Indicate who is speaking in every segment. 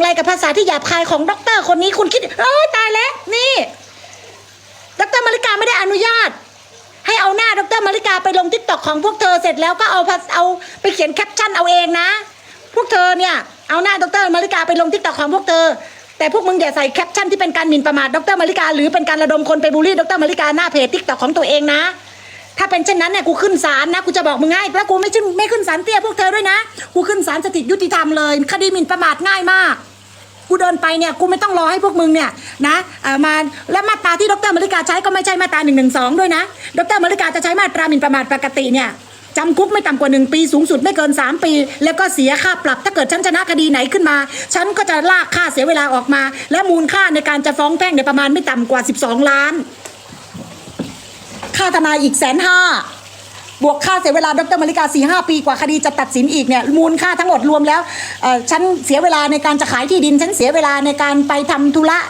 Speaker 1: อย่างไรกับภาษาที่หยาบคายของด็อกเตอร์คนนี้คุณคิดเอ้ยตายแล้วนี่ด็อกเตอร์มาริกาไม่ได้อนุญาต ให้เอาหน้าด็อกเตอร์มาริกาไปลงทิกตอกของพวกเธอเสร็จแล้วก็เอาเอาไปเขียนแคปชั่นเอาเองนะ พวกเธอเนี่ยเอาหน้าด็อกเตอร์มาริกาไปลงทิกตอกของพวกเธอ แต่พวกมึงอย่าใส่แคปชั่นที่เป็นการหมิ่นประมาทด็อกเตอร์มาริกาหรือเป็นการระดมคนไปบูลลี่ด็อกเตอร์มาริกาหน้าเพจทิกตอกของตัวเองนะถ้าเป็นเช่นนั้นเนี่ยกูขึ้นศาลนะกูจะบอกมึงง่ายแล้วกูไม่ขึ้นไม่ขึ้นศาลเตี้ยพวกเธอด้วยนะ กูขึ้นศาลสถิตยุติธรรมเลย คดีหมิ่นประมาทง่ายมาก กูเดินไปเนี่ยกูไม่ต้องรอให้พวกมึงเนี่ยนะเอ่อมาและมาตราที่ดรมริกาใช้ก็ไม่ใช่มาตรา1นึด้วยนะ ดรมริกาจะใช้มาตราหมิ่นประมาทปกติเนี่ยจำคุกไม่ต่ำกว่า 1 ปีสูงสุดไม่เกิน 3 ปี แล้วก็เสียค่าปรับถ้าเกิดฉันชนะคดีไหนขึ้นมา ฉันก็จะลากค่าเสียเวลาออกมา และมูลค่าในการจะฟ้องแพ่งในยประมาณไม่ต่ำกว่า 12 ล้าน ค่าทนายอีกแสนห้า บวกค่าเสียเวลาดรมาริกาสี่ห้าปีกว่าคดีจะตัดสินอีกเนี่ยมูลค่าทั้งหมดรวมแล้วฉันเสียเวลาในการจะขายที่ดินฉันเสียเวลาในการไปทำธุระ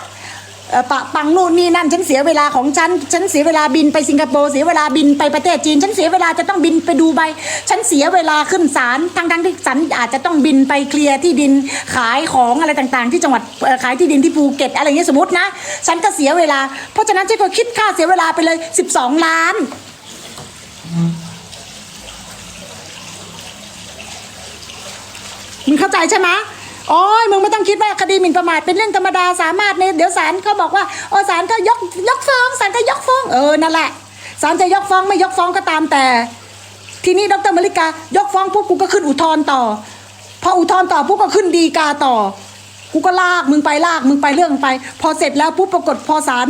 Speaker 1: ปะปังนู่นนี่นั่นฉันเสียเวลาของฉันฉันเสียเวลาบินไปสิงคโปร์เสียเวลาบินไปประเทศจีน ฉันเสียเวลาจะต้องบินไปดูใบฉันเสียเวลาขึ้นศาลทั้งทั้งๆที่ฉันอาจจะต้องบินไปเคลียร์ที่ดินขายของอะไรต่างๆ ที่จังหวัดขายที่ดินที่ภูเก็ตอะไรเงี้ยสมมตินะ ฉันก็เสียเวลาเพราะฉะนั้นฉันก็คิดค่าเสียเวลาไปเลย 12 ล้าน มึงเข้าใจใช่ไหมโอ้ยมึงไม่ต้องคิดว่าคดีหมิ่นประมาทเป็นเรื่องธรรมดาสามารถเนี่ยเดี๋ยวศาลก็บอกว่าโอ้ศาลก็ยกยกฟ้องศาลก็ยกฟ้องเออนั่นแหละศาลจะยกฟ้องไม่ยกฟ้องก็ตามแต่ ทีนี้ดรมาริกายกฟ้องปุ๊บกูก็ขึ้นอุทธรณ์ต่อ พออุทธรณ์ต่อปุ๊บก็ขึ้นดีกาต่อ กูก็ลากมึงไปลากมึงไปเรื่องไป พอเสร็จแล้วปุ๊บปรากฏพอศาล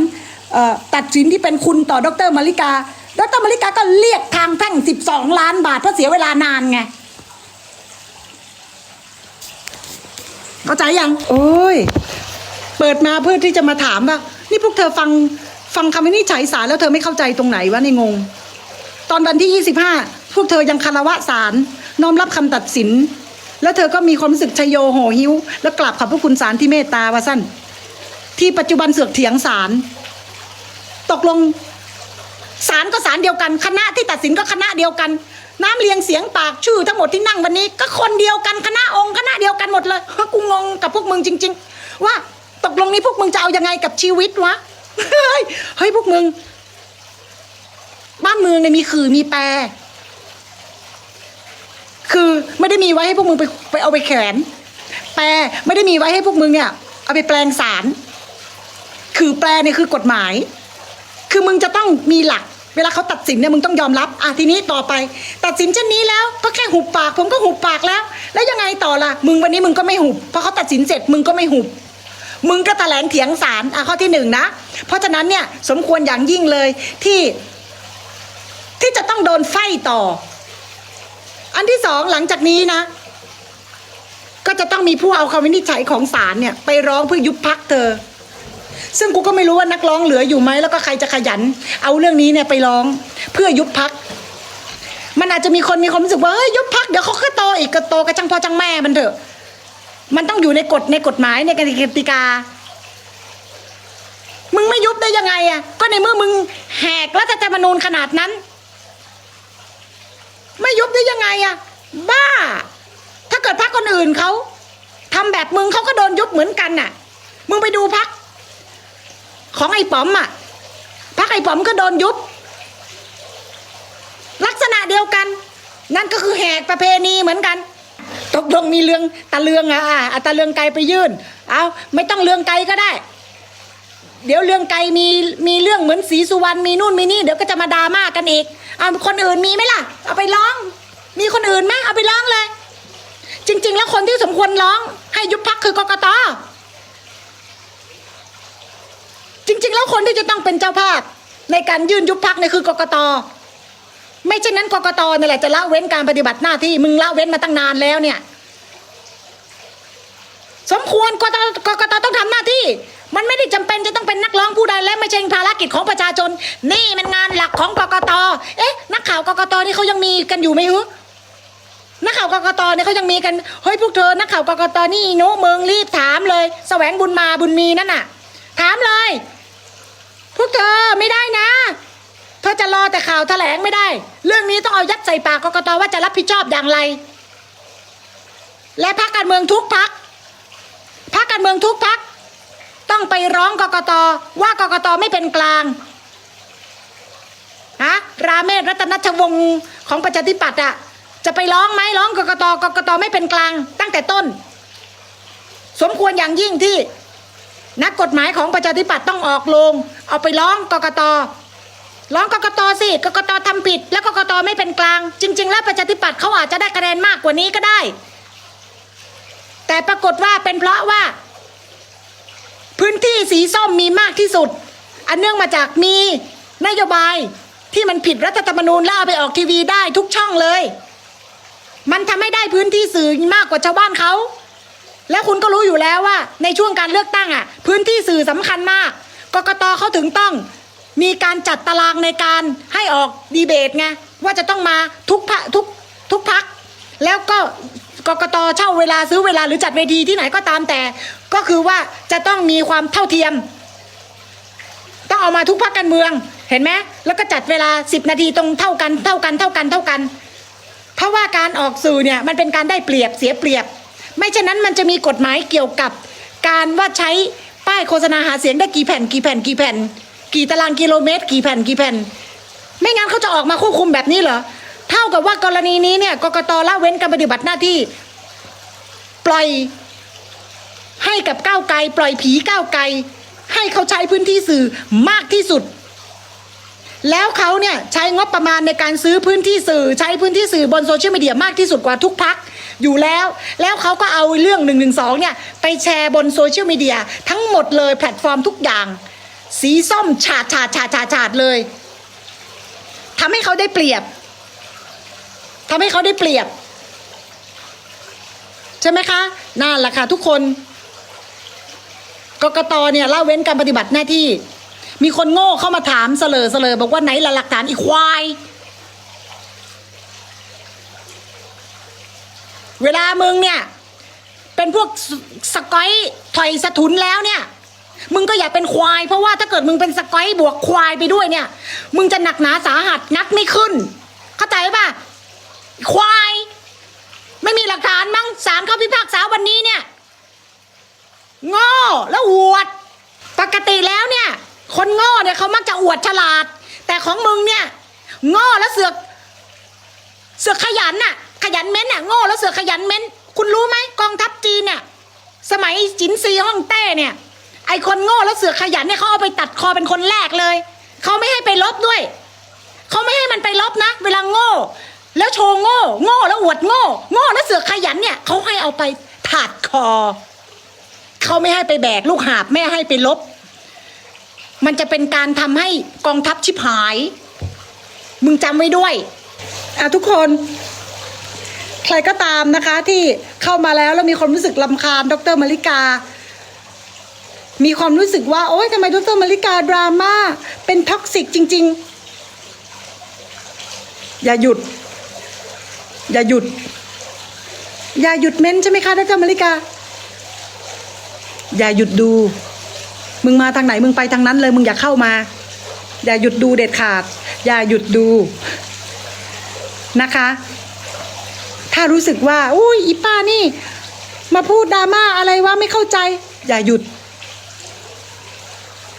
Speaker 1: ตัดสินที่เป็นคุณต่อดรมาริกา ดรมาริกาก็เรียกทางแพ่ง 12 ล้านบาทเพราะเสียเวลานานไง เข้าใจยัง โอ้ย เปิดมาเพื่อที่จะมาถามว่า นี่พวกเธอฟังฟังคำวินิจฉัยศาลแล้วเธอไม่เข้าใจตรงไหนวะในงง ตอนวันที่ 25 พวกเธอยังคารวะศาลน้อมรับคำตัดสิน แล้วเธอก็มีความรู้สึกชยโยโหหิว แล้วกราบขอบพระคุณศาลที่เมตตาว่าสั้น ที่ปัจจุบันเสือกเถียงศาลตกลง ศาลก็ศาลเดียวกัน คณะที่ตัดสินก็คณะเดียวกัน น้ำเรียงเสียงปากชื่อทั้งหมดที่นั่งวันนี้ ก็คนเดียวกันคณะองค์คณะเดียวกันหมดเลยกูงงกับพวกมึงจริง ๆ ว่าตกลงนี้พวกมึงจะเอายังไงกับชีวิตวะเฮ้ยเฮ้ยพวกมึง บ้านเมืองเนี่ยมีขื่อมีแปร คือไม่ได้มีไว้ให้พวกมึงไปไปเอาไปแขวนแปรไม่ได้มีไว้ให้พวกมึงเนี่ย เอาไปแปลงสาร คือแปลเนี่ยคือกฎหมาย คือมึงจะต้องมีหลัก เวลาเขาตัดสินเนี่ยมึงต้องยอมรับอะทีนี้ต่อไป ตัดสินเช่นนี้แล้วก็แค่หุบปาก ผมก็หุบปากแล้ว แล้วยังไงต่อล่ะ มึงวันนี้มึงก็ไม่หุบเพราะเขาตัดสินเสร็จมึงก็ไม่หุบมึงก็แถลงเถียงศาลอะข้อที่หนึ่งนะ เพราะฉะนั้นเนี่ยสมควรอย่างยิ่งเลยที่ที่จะต้องโดนไฟต่อ อันที่สองหลังจากนี้นะ ก็จะต้องมีผู้เอาคำวินิจฉัยของศาลเนี่ย ไปร้องเพื่อยุบพักเธอ ซึ่งกูก็ไม่รู้ว่านักร้องเหลืออยู่ไหมแล้วก็ใครจะขยัน เอาเรื่องนี้เนี่ยไปร้องเพื่อยุบพัก มันอาจจะมีคนมีความรู้สึกว่าเฮ้ยยุบพักเดี๋ยวเขาก็โตอีกก็โตกระจังพ่อจังแม่มันเถอะ มันต้องอยู่ในกฎในกฎหมายในกติกา มึงไม่ยุบได้ยังไงอะก็ในเมื่อมึงแหกรัฐธรรมนูญขนาดนั้น ไม่ยุบได้ยังไงอะบ้า ถ้าเกิดพักคนอื่นเขาทำแบบมึงเขาก็โดนยุบเหมือนกันน่ะ มึงไปดูพัก ของไอ้ป๋อมอะพักไอ้ป๋อมก็โดนยุบ ลักษณะเดียวกัน นั่นก็คือแหกประเพณีเหมือนกัน ตกลงมีเรื่องตะเลืองอะอะตะเลืองไกลไปยื่น เอาไม่ต้องเลืองไกลก็ได้ เดี๋ยวเรื่องไกลมีมีเรื่องเหมือนสีสุวรรณมีนู่นมีนี่เดี๋ยวก็จะมาดราม่ากันอีกเอาคนอื่นมีไหมล่ะ เอาไปร้อง มีคนอื่นไหมเอาไปร้องเลย จริง ๆ แล้วคนที่สมควรร้อง ให้ยุบพักคือกกต จ ริง ๆ แล้วคนที่จะต้องเป็นเจ้าภาพ ในการยื่นยุบพักเนี่ยคือกกตไม่เช่นนั้นกกตนี่แหละจะละเว้นการปฏิบัติหน้าที่มึงละเว้นมาตั้งนานแล้วเนี่ย สมควรกกตกกตต้องทำหน้าที่ มันไม่ได้จำเป็นจะต้องเป็นนักร้องผู้ใดและไม่ใช่ภารกิจของประชาชน นี่มันงานหลักของกกตเอ๊ะ นักข่าวกกตนี่เขายังมีกันอยู่ไหมฮึนักข่าวกกตเนี่ยเขายังมีกันเฮ้ยพวกเธอนักข่าวกกตนี่โนเมืองรีบถามเลย แสวงบุญมาบุญมีนั่นน่ะ ถามเลย พวกเธอไม่ได้นะ เธ อจะรอแต่ข่าวแถลงไม่ได้ เรื่องนี้ต้องเอายัดใส่ปากกกตว่าจะรับผิดชอบอย่างไร และพรรคการเมืองทุกพรรคพรรคการการเมืองทุกพักต้องไปร้องกกตว่ากกตไม่เป็นกลางฮะราเมศรัตนชวงศ์ของประชาธิปัตย์อะจะไปร้องไหมร้องกกตกกตไม่เป็นกลาง ตั้งแต่ต้น สมควรอย่างยิ่งที่ นักกฎหมายของประชาธิปัตย์ต้องออกโรงเอาไปร้องกกต ร้องกกตสิกกตทำผิด แล้วกกตไม่เป็นกลาง จริง ๆ แล้วประชาธิปัตย์เขาอาจจะได้คะแนนมากกว่านี้ก็ได้ แต่ปรากฏว่าเป็นเพราะว่า พื้นที่สีส้มมีมากที่สุด อันเนื่องมาจากมีนโยบายที่มันผิดรัฐธรรมนูญแล้วเอาไปออกทีวีได้ทุกช่องเลย มันทำให้ได้พื้นที่สื่อมากกว่าชาวบ้านเขาแล้วคุณก็รู้อยู่แล้วว่า ในช่วงการเลือกตั้งอะ พื้นที่สื่อสำคัญมากกกตเขาถึงต้อง มีการจัดตารางในการให้ออกดีเบตไงว่าจะต้องมาทุกพทุกทุกพัก แล้วก็กกตเช่าเวลาซื้อเวลาหรือจัดเวทีที่ไหนก็ตามแต่ ก็คือว่าจะต้องมีความเท่าเทียม ต้องเอามาทุกพักการเมือง เห็นไหมแล้วก็จัดเวลา 10 นาทีตรงเท่ากันเท่ากันเท่ากันเท่ากัน เพราะว่าการออกสื่อเนี่ยมันเป็นการได้เปรียบเสียเปรียบ ไม่ฉะนั้นมันจะมีกฎหมายเกี่ยวกับ การว่าใช้ป้ายโฆษณาหาเสียงได้กี่แผ่นกี่แผ่นกี่แผ่น กี่ตารางกิโลเมตร กี่แผ่นกี่แผ่น ไม่งั้นเขาจะออกมาควบคุมแบบนี้เหรอ เท่ากับว่ากรณีนี้เนี่ยกกตละเว้นการปฏิบัติหน้าที่ ปล่อยให้กับก้าวไกล ปล่อยผีก้าวไกล ให้เขาใช้พื้นที่สื่อมากที่สุด แล้วเขาเนี่ยใช้งบประมาณในการซื้อพื้นที่สื่อ ใช้พื้นที่สื่อบนโซเชียลมีเดียมากที่สุดกว่าทุกพักอยู่แล้ว แล้วเขาก็เอาเรื่อง1นึเนี่ยไปแชร์บนโซเชียลมีเดียทั้งหมดเลยแพลตฟอร์มทุกอย่าง สีส้มฉาดฉาดฉาดฉาดฉาดเลยทำให้เขาได้เปรียบทำให้เขาได้เปรียบ ใช่ไหมคะนั่นแหละค่ะทุกคนกกตเนี่ยละเว้นการปฏิบัติหน้าที่ มีคนโง่เข้ามาถามเสลอเสลอบอกว่าไหนละหลักฐานอีควาย เวลามึงเนี่ย เป็นพวกสสกอยถอยสะทุนแล้วเนี่ย มึงก็อย่าเป็นควาย เพราะว่าถ้าเกิดมึงเป็นสกอยบวกควายไปด้วยเนี่ย มึงจะหนักหนาสาหัสงัดไม่ขึ้น เข้าใจป่ะ ควาย ไม่มีหลักฐานมั้งศาลเขาพิพากษาวันนี้เนี่ยโง่แล้วอวด ปกติแล้วเนี่ย คนโง่เนี่ยเขามักจะอวดฉลาด แต่ของมึงเนี่ยโง่แล้วเสือก เสือกขยันน่ะ ขยันเม้นน่ะโง่แล้วเสือกขยันเม้น คุณรู้ไหมกองทัพจีนเนี่ย สมัยจินซีฮ่องเต้เนี่ย ไอคนโง่แล้วเสือกขยันเนี่ยเขาเอาไปตัดคอเป็นคนแรกเลย เขาไม่ให้ไปลบด้วย เขาไม่ให้มันไปลบนะ เวลาโง่ แล้วโชว์โง่ โง่แล้วอวดโง่ โง่แล้วเสือกขยันเนี่ยเขาให้เอาไปถาดคอ เขาไม่ให้ไปแบกลูกหาบไม่ให้ไปลบ มันจะเป็นการทำให้กองทัพชิบหาย มึงจำไว้ด้วยอะทุกคนใครก็ตามนะคะที่เข้ามาแล้วแล้วมีความรู้สึกลำคาญดรมาริกา มีความรู้สึกว่า โอ๊ยทำไมดรมาริกาดราม่าเป็นท็อกซิกจริง ๆ อย่าหยุด อย่าหยุด อย่าหยุดเม้นใช่ไหมคะดรมาริกา อย่าหยุดดู มึงมาทางไหนมึงไปทางนั้นเลย มึงอย่าเข้ามา อย่าหยุดดูเด็ดขาด อย่าหยุดดูนะคะ ถ้ารู้สึกว่าอุ้ยอีป้านี่ มาพูดดราม่าอะไรวะไม่เข้าใจ อย่าหยุด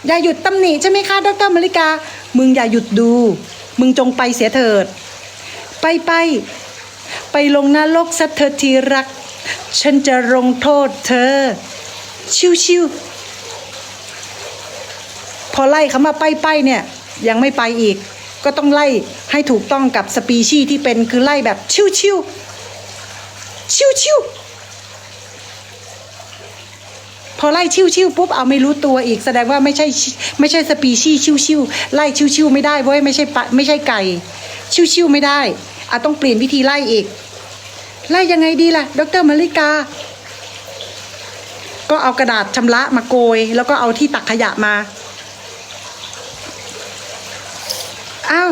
Speaker 1: อย่าหยุดตำหนิใช่ไหมคะดรมาริกา มึงอย่าหยุดดู มึงจงไปเสียเถิด ไปไปไปลงนรกสัเธอทีรัก ฉันจะลงโทษเธอ ชิวๆพอไล่เขามาไปไปเนี่ย ยังไม่ไปอีก ก็ต้องไล่ให้ถูกต้องกับสปีชีที่เป็นคือไล่แบบชิวๆชิวๆ พอไล่ชิวๆปุ๊บเอาไม่รู้ตัวอีก แสดงว่าไม่ใช่ไม่ใช่สปีชีส์ชิวไล่ชิวๆไม่ได้เว้ยไม่ใช่ปะไม่ใช่ไก่ ชิวๆไม่ได้อาต้องเปลี่ยนวิธีไล่อีก ไล่ยังไงดีล่ะ ดรมาริกา ก็เอากระดาษชำระมาโกย แล้วก็เอาที่ตักขยะมาอ้าว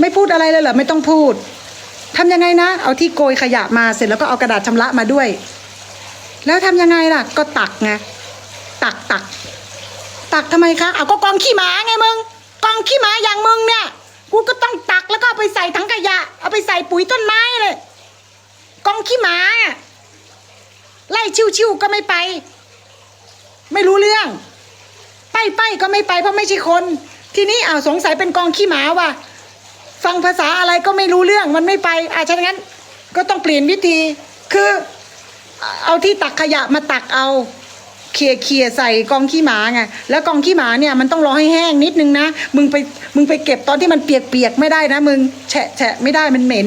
Speaker 1: ไม่พูดอะไรเลยเหรอไม่ต้องพูดทำยังไงนะ เอาที่โกยขยะมาเสร็จแล้วก็เอากระดาษชำระมาด้วย แล้วทำยังไงล่ะ ก็ตักไง ตักตักตักทำไมคะเอาก็กองขี้หมาไงมึงกองขี้หมาอย่างมึงเนี่ยกูก็ต้องตักแล้วก็เอาไปใส่ถังขยะ เอาไปใส่ปุ๋ยต้นไม้เลยกองขี้หมาอะไล่ชิวๆก็ไม่ไป ไม่รู้เรื่อง ไปไปก็ไม่ไปเพราะไม่ใช่คน ทีนี้อ้าวสงสัยเป็นกองขี้หมาว่ะฟังภาษาอะไรก็ไม่รู้เรื่องมันไม่ไปอาฉะนั้นก็ต้องเปลี่ยนวิธีคือเอาที่ตักขยะมาตักเอา เขี่ยเขี่ยใส่กองขี้หมาไงแล้วกองขี้หมาเนี่ยมันต้องรอให้แห้งนิดนึงนะมึงไปมึงไปเก็บตอนที่มันเปียกๆไม่ได้นะมึงแฉะแฉะไม่ได้มันเหม็น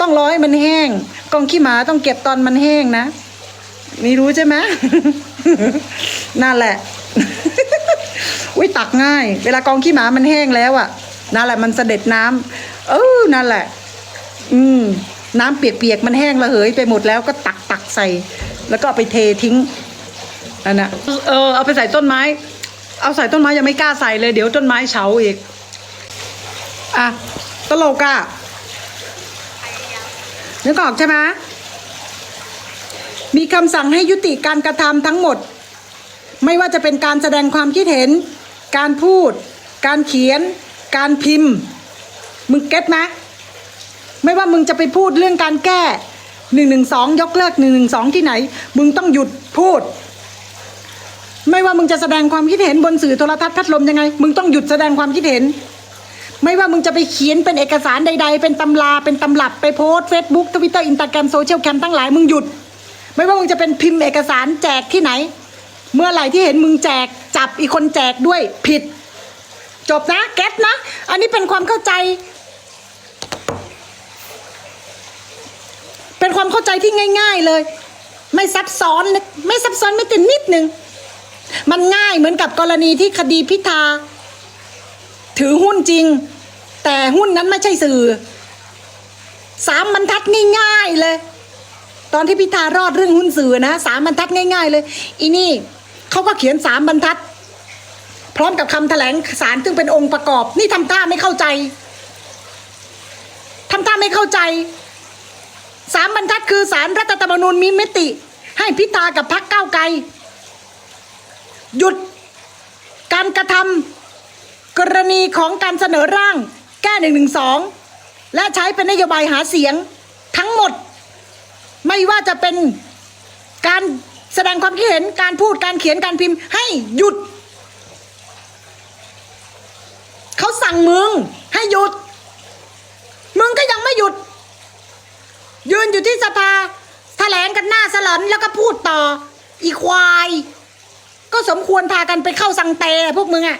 Speaker 1: ต้องรอให้มันแห้ง กองขี้หมาต้องเก็บตอนมันแห้งนะไม่รู้ใช่ไหมนั่นแหละอุ้ยตักง่าย เวลากองขี้หมามันแห้งแล้วอะนั่นแหละมันเสด็จน้ำเออนั่นแหละ อืม น้ำเปียกๆมันแห้งระเหยไปหมดแล้วก็ตักตักใส่ แล้วก็ไปเททิ้ง อันน่ะเออเอาไปใส่ต้นไม้ เอาใส่ต้นไม้ยังไม่กล้าใส่เลย เดี๋ยวต้นไม้เฉาอีก อะตลกอะนึกออกใช่ไหมมีคำสั่งให้ยุติการกระทำทั้งหมด ไม่ว่าจะเป็นการแสดงความคิดเห็น การพูด การเขียน การพิมพ์ มึงเก็ตไหมไม่ว่ามึงจะไปพูดเรื่องการแก้หนึ่งหนึ่งสองยกเลิกหนึ่งหนึ่งสองที่ไหน มึงต้องหยุดพูด ไม่ว่ามึงจะแสดงความคิดเห็นบนสื่อโทรทัศน์พัดลมยังไง มึงต้องหยุดแสดงความคิดเห็น ไม่ว่ามึงจะไปเขียนเป็นเอกสารใด ๆ เป็นตำราเป็นตำรับไปโพสเฟซบุ๊กทวิตเตอร์อินสตาแกรมโซเชียลแคมทั้งหลายมึงหยุด ไม่ว่ามึงจะเป็นพิมพ์เอกสารแจกที่ไหน เมื่อไหร่ที่เห็นมึงแจกจับอีกคนแจกด้วยผิด จบนะเก็ตนะ อันนี้เป็นความเข้าใจ เป็นความเข้าใจที่ง่าย ๆเลย ไม่ซับซ้อนไม่ซับซ้อนไม่แต่นิดหนึ่ง มันง่ายเหมือนกับกรณีที่คดีพิธา ถือหุ้นจริง แต่หุ้นนั้นไม่ใช่สื่อสามบรรทัดง่ายๆเลย ตอนที่พิธารอดเรื่องหุ้นสื่อนะสามบรรทัดง่าย ๆ เลย อีนี่เขาก็เขียนสามบรรทัด พร้อมกับคำแถลงสารซึ่งเป็นองค์ประกอบ นี่ทำท่าไม่เข้าใจทำท่าไม่เข้าใจสามบรรทัดคือสารรัฐธรรมนูญมีมติ ให้พิธากับพักเก้าไกล หยุดการกระทำกรณีของการเสนอร่าง แก้หนึ่งหนึ่งสองและใช้เป็นนโยบายหาเสียงทั้งหมด ไม่ว่าจะเป็นการแสดงความคิดเห็นการพูดการเขียนการพิมพ์ให้หยุด เขาสั่งมึงให้หยุด มึงก็ยังไม่หยุด ยืนอยู่ที่สภาแถลงกันหน้าสลอนแล้วก็พูดต่อ อีควาย ก็สมควรพากันไปเข้าสังเตพวกมึงอะ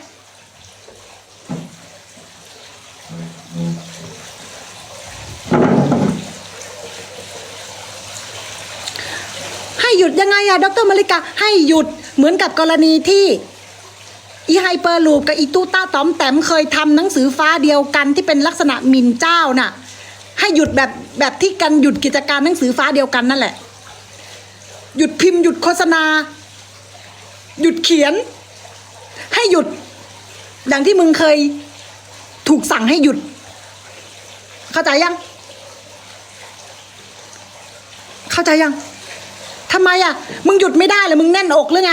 Speaker 1: ให้หยุดยังไงอะดรมาริกาให้หยุดเหมือนกับกรณีที่อีไฮเปอร์ลูปกับอีตูต้าตอมแต้มเคยทำหนังสือฟ้าเดียวกันที่เป็นลักษณะหมิ่นเจ้าน่ะ ให้หยุดแบบแบบที่กันหยุดกิจการหนังสือฟ้าเดียวกันนั่นแหละ หยุดพิมพ์หยุดโฆษณา หยุดเขียน ให้หยุดอย่างที่มึงเคย ถูกสั่งให้หยุด เข้าใจยัง เข้าใจยังทำไมอะ มึงหยุดไม่ได้เหรอมึงแน่นอกหรือไง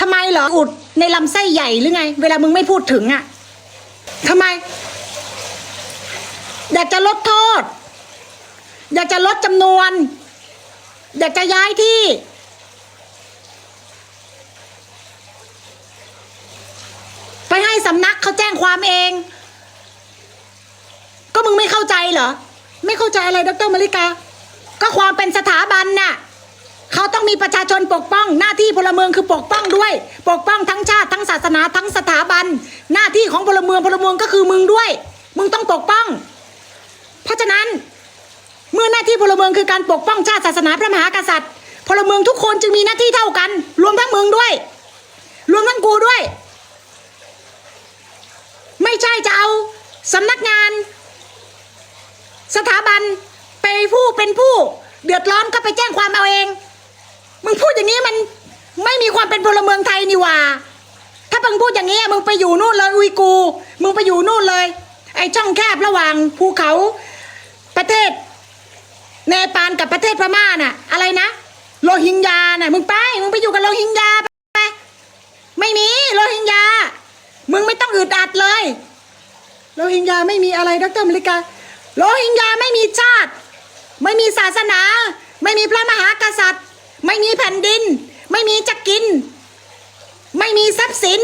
Speaker 1: ทำไมเหรออุดในลำไส้ใหญ่หรือไง เวลามึงไม่พูดถึงอะทำไม อยากจะลดโทษ อยากจะลดจำนวน อยากจะย้ายที่ ไปให้ สำนักเขาแจ้งความเอง ก็มึงไม่เข้าใจเหรอ ไม่เข้าใจอะไรดรมาริกา ก็ความเป็นสถาบันน่ะเขาต้องมีประชาชนปกป้อง หน้าที่พลเมืองคือปกป้องด้วย ปกป้องทั้งชาติทั้งศาสนาทั้งสถาบัน หน้าที่ของพลเมืองพลเมืองก็คือมึงด้วย มึงต้องปกป้อง เพราะฉะนั้น เมื่อหน้าที่พลเมืองคือการปกป้องชาติศาสนาพระมหากษัตริย์ พลเมืองทุกคนจึงมีหน้าที่เท่ากัน รวมทั้งมึงด้วย รวมทั้งกูด้วย ไม่ใช่จะเอาสำนักงาน สถาบันไปผู้เป็นผู้ เดือดร้อนก็ไปแจ้งความเอาเอง มึงพูดอย่างนี้มันไม่มีความเป็นพลเมืองไทยนี่ว่า ถ้ามึงพูดอย่างนี้มึงไปอยู่นู่นเลยอุยกู มึงไปอยู่นู่นเลย ไอ้ช่องแคบระหว่างภูเขาประเทศ เนปาลกับประเทศพม่าน่ะ อะไรนะโรฮิงญาน่ะมึงไป มึงไปอยู่กับโรฮิงญาไปไม่มีโรฮิงญา มึงไม่ต้องอึดอัดเลยโลหิงยาไม่มีอะไรดรอเมริกาโลหิงยาไม่มีชาติ ไม่มีศาสนา ไม่มีพระมหากษัตริย์ ไม่มีแผ่นดิน ไม่มีจะกิน ไม่มีทรัพย์สิน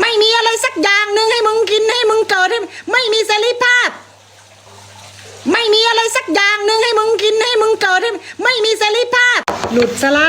Speaker 1: ไม่มีอะไรสักอย่างหนึ่งให้มึงกินให้มึงเกิดไม่มีเสรีภาพ ไม่มีอะไรสักอย่างหนึ่งให้มึงกินให้มึงเกิดไม่มีเสรีภาพ หลุดซะละ